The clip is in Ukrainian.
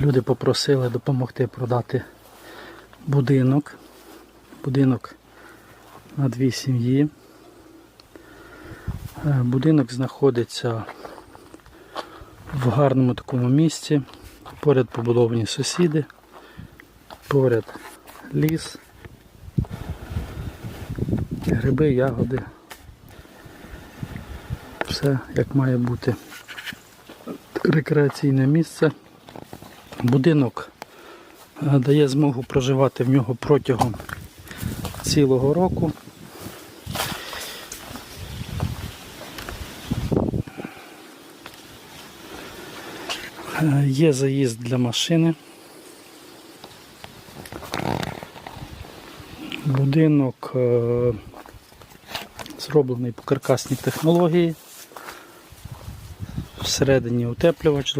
Люди попросили допомогти продати будинок. Будинок на дві сім'ї. Е, Будинок знаходиться в гарному такому місці. Поряд побудовані сусіди, поряд ліс, гриби, ягоди. Все як має бути. Рекреаційне місце. Будинок е, дає змогу проживати в нього протягом цілого року. Е, Є заїзд для машини. Будинок е, зроблений по каркасній технології. Всередині утеплювач